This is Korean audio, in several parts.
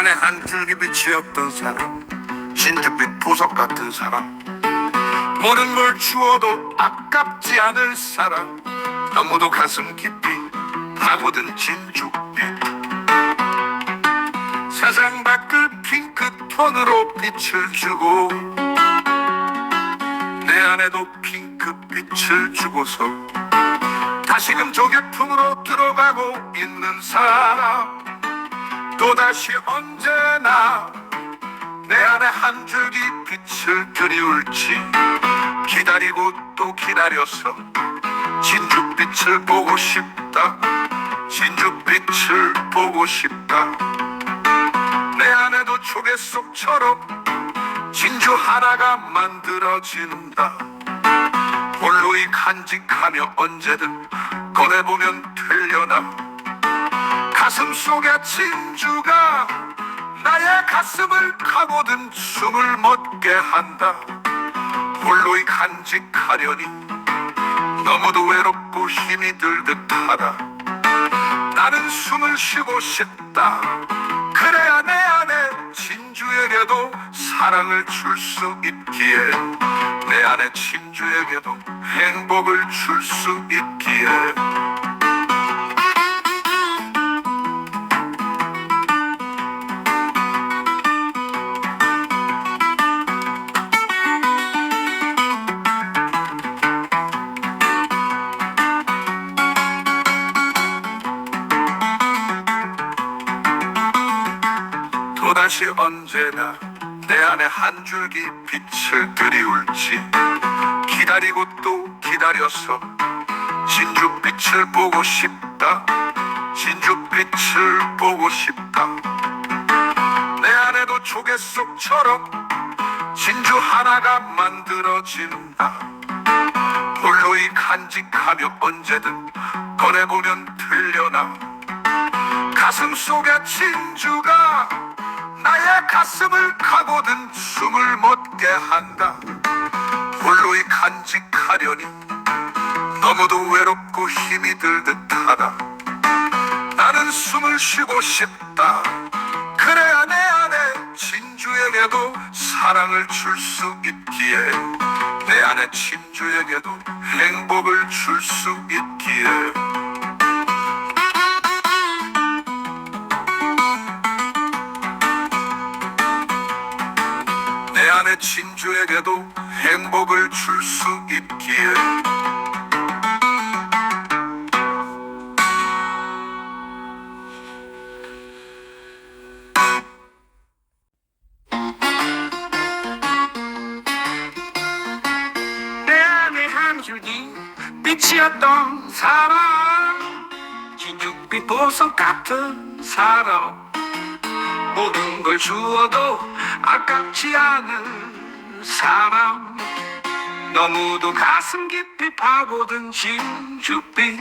안에 한 줄기 빛이 없던 사람 진주빛 보석 같은 사람 모든 걸 주어도 아깝지 않을 사람 너무도 가슴 깊이 파고든 진주빛 세상 밖을 핑크톤으로 빛을 주고 내 안에도 핑크빛을 주고서 다시금 조개품으로 들어가고 있는 사람 또다시 언제나 내 안에 한 줄기 빛을 들이울지 기다리고 또 기다려서 진주빛을 보고 싶다. 진주빛을 보고 싶다. 내 안에도 조개 속처럼 진주 하나가 만들어진다. 홀로 이 간직하며 언제든 꺼내보면 되려나 가슴 속에 진주가 나의 가슴을 파고든 숨을 멎게 한다. 홀로이 간직하려니 너무도 외롭고 힘이 들 듯하다. 나는 숨을 쉬고 싶다. 그래야 내 안에 진주에게도 사랑을 줄 수 있기에 내 안에 진주에게도 행복을 줄 수 있기에 언제나 내 안에 한 줄기 빛을 들이울지 기다리고 또 기다려서 진주빛을 보고 싶다. 진주빛을 보고 싶다. 내 안에도 조개 속처럼 진주 하나가 만들어진다. 홀로이 간직하며 언제든 꺼내보면 들려나. 가슴 속에 진주가 나의 가슴을 가고든 숨을 멎게 한다. 홀로이 간직하려니 너무도 외롭고 힘이 들 듯하다. 나는 숨을 쉬고 싶다. 그래야 내 안에 진주에게도 사랑을 줄 수 있기에. 내 안에 진주에게도 행복을 줄 수 있기에 내 안에 진주에게도 행복을 줄 수 있기에. 내 안에 한 줄기 빛이었던 사람. 진주빛 보석 같은 사람. 모든 걸 주어도 아깝지 않은 사람. 너무도 가슴 깊이 파고든 진주빛.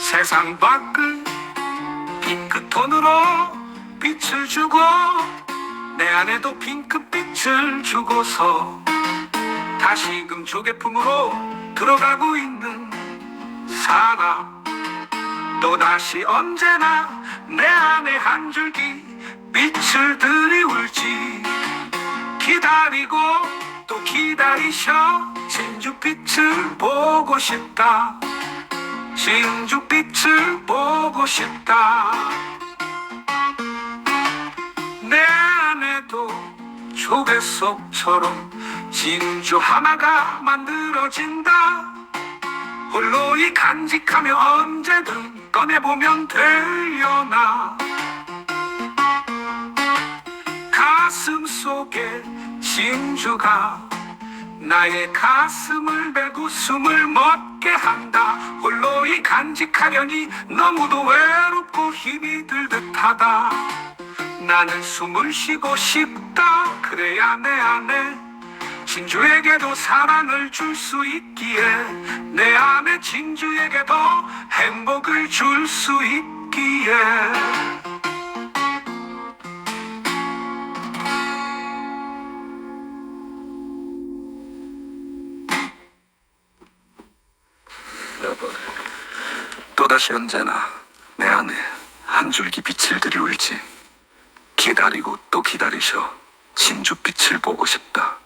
세상 밖을 핑크 톤으로 빛을 주고 내 안에도 핑크빛을 주고서 다시금 조개품으로 들어가고 있는 사람. 또다시 언제나 내 안에 한 줄기 빛을 들이울지. 기다리고 또 기다리셔. 진주빛을 보고 싶다. 진주빛을 보고 싶다. 내 안에도 조개 속처럼 진주 하나가 만들어진다. 홀로 이 간직하며 언제든 꺼내보면 되려나 가슴 속에 진주가 나의 가슴을 베고 숨을 멎게 한다. 홀로 이 간직하려니 너무도 외롭고 힘이 들 듯하다. 나는 숨을 쉬고 싶다. 그래야 내 안에 진주에게도 사랑을 줄 수 있기에 내 안에 진주에게도 행복을 줄 수 있기에 또다시 언제나 내 안에 한 줄기 빛을 들이울지. 기다리고 또 기다리셔 진주빛을 보고 싶다.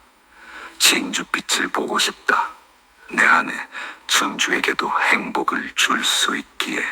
진주빛을 보고 싶다. 내 안에 춘주에게도 행복을 줄 수 있기에